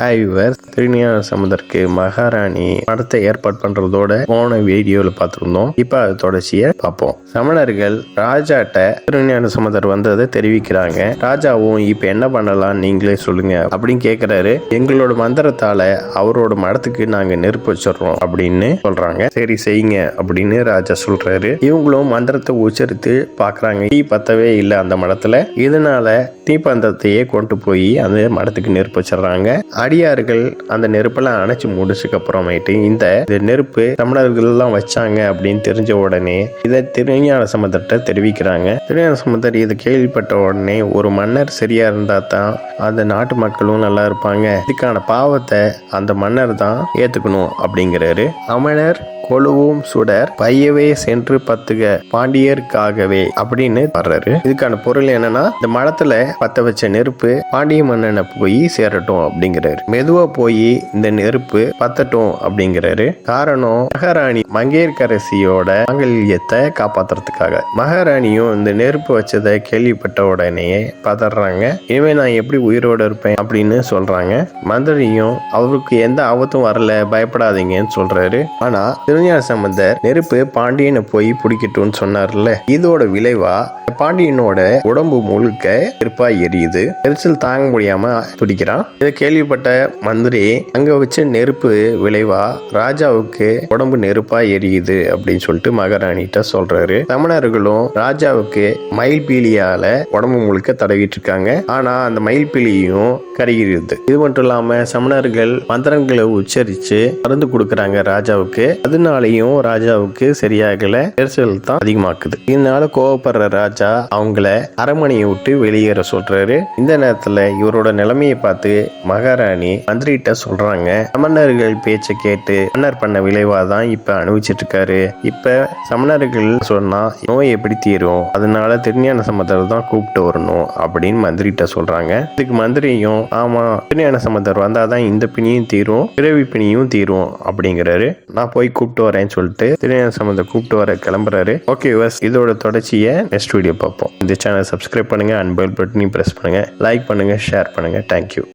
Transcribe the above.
Hi விவர் திருஞான சமுதற்கு மகாராணி படத்தை ஏற்பாடு பண்றதோட போன வீடியோவில் பார்த்துருந்தோம். இப்போ அது தொடர்ச்சியை பார்ப்போம். சமணர்கள் ராஜாட்ட திருஞான சமுதர் வந்ததை தெரிவிக்கிறாங்க. ராஜாவும் இப்போ என்ன பண்ணலாம் நீங்களே சொல்லுங்க அப்படின்னு கேட்குறாரு எங்களோட மந்திரத்தால அவரோட மடத்துக்கு நாங்க நெருப்பு வச்சிடுறோம் அப்படின்னு சொல்றாங்க. சரி செய்யுங்க அப்படின்னு ராஜா சொல்றாரு. இவங்களும் மந்திரத்தை உச்சரித்து பார்க்குறாங்க தீ பத்தவே இல்லை அந்த மடத்துல. இதனால தீப்பந்தத்தையே கொண்டு போய் அந்த மடத்துக்கு நெருப்பு வச்சிடுறாங்க. அடியார்கள் அந்த நெருப்பெல்லாம் அணைச்சு முடிச்சக்கப்புறமேட்டு இந்த நெருப்பு தமிழர்கள்லாம் வச்சாங்க அப்படின்னு தெரிஞ்ச உடனே இதை திருஞான சம்பந்தர்கிட்ட தெரிவிக்கிறாங்க. திருஞான சம்பந்தர் இதை கேள்விப்பட்ட உடனே ஒரு மன்னர் சரியா இருந்தா தான் அந்த நாட்டு மக்களும் நல்லா இருப்பாங்க. இதுக்கான பாவத்தை அந்த மன்னர் தான் ஏத்துக்கணும் அப்படிங்கிறாரு. அமணர் கொழுவும் சுடர் பையவே சென்று பத்துக பாண்டியருக்காகவே அப்படின்னு வர்றாரு. இதுக்கான பொருள் என்னன்னா இந்த மடத்துல பத்த வச்ச நெருப்பு பாண்டிய மன்னனை போய் சேரட்டும் அப்படிங்கிறாரு. மெதுவா போய் இந்த நெருப்பு பத்தட்டும் அப்படிங்கிறாரு. காரணம் மகாராணி மங்கையர்கரசியோட மாங்கல்யத்தை காப்பாத்துறதுக்காக. மகாராணியும் இந்த நெருப்பு வச்சதை கேள்விப்பட்ட உடனே பதறாங்க. இனிமே நான் எப்படி உயிரோட இருப்பேன் அப்படின்னு சொல்றாங்க. மந்திரியும் அவருக்கு எந்த ஆபத்தும் வரல பயப்படாதீங்கன்னு சொல்றாரு. ஆனா திருஞான சம்பந்தர் நெருப்பு பாண்டியனை போய் பிடிக்கட்டும்னு சொன்னார்ல. இதோட விளைவா பாண்டியனோட உடம்பு முழுக்க நெருப்பா எரியுது. எரிச்சல் தாங்க முடியாம துடிக்கிறான். இதை கேள்விப்பட்ட மந்திரி அங்க வச்ச நெருப்பு விளைவா? ராஜாவுக்கு உடம்பு நெருப்பா எரியுது அப்படின்னு சொல்லிட்டு மகாராணிகிட்ட சொல்றாரு. சமணர்களும் ராஜாவுக்கு மயில் பீலியால உடம்பு முழுக்க தடவிட்டு இருக்காங்க. ஆனா அந்த மயில் பீலியும் கருகிறது இது மட்டும் இல்லாம சமணர்கள் மந்திரங்களை உச்சரிச்சு மருந்து கொடுக்கறாங்க ராஜாவுக்கு. அதனாலையும் ராஜாவுக்கு சரியாகல. எரிச்சல் தான் அதிகமாக்குது. இதனால கோவப்படுற ராஜா அவங்கள அரண்மனையை விட்டு வெளியேற சொல்றாரு. இந்த நேரத்துல இவரோட நிலைமையை பார்த்து மகாராணி மந்திரிகிட்ட சொல்றாங்க. சமணர்கள் பேச்சை கேட்டு மன்னர் பண்ண விளைவா தான் இப்ப அனுபவிச்சிட்டு இருக்காரு இப்ப சமணர்கள் சொன்னா நோய் எப்படி தீரும்? அதனால திருஞான சம்பந்தர் தான் கூப்பிட்டு வரணும் அப்படின்னு மந்திரிகிட்ட சொல்றாங்க. இதுக்கு மந்திரியும் ஆமா திருஞான சம்பந்தர் வந்தாதான் இந்த பிணியும் தீரும் பிறவி பிணியும் தீரும் அப்படிங்கிறாரு. நான் போய் கூப்பிட்டு வரேன்னு சொல்லிட்டு திருஞான சம்பந்தர் கூப்பிட்டு வர கிளம்புறாரு. ஓகே இதோட தொடர்ச்சியை நெக்ஸ்ட் வீடியோ பார்ப்போம். இந்த சேனல் சப்ஸ்கிரைப் பண்ணுங்க அண்ட் பெல் பட்டனையும் ப்ரெஸ் பண்ணுங்க லைக் பண்ணுங்க ஷேர் பண்ணுங்க. Thank you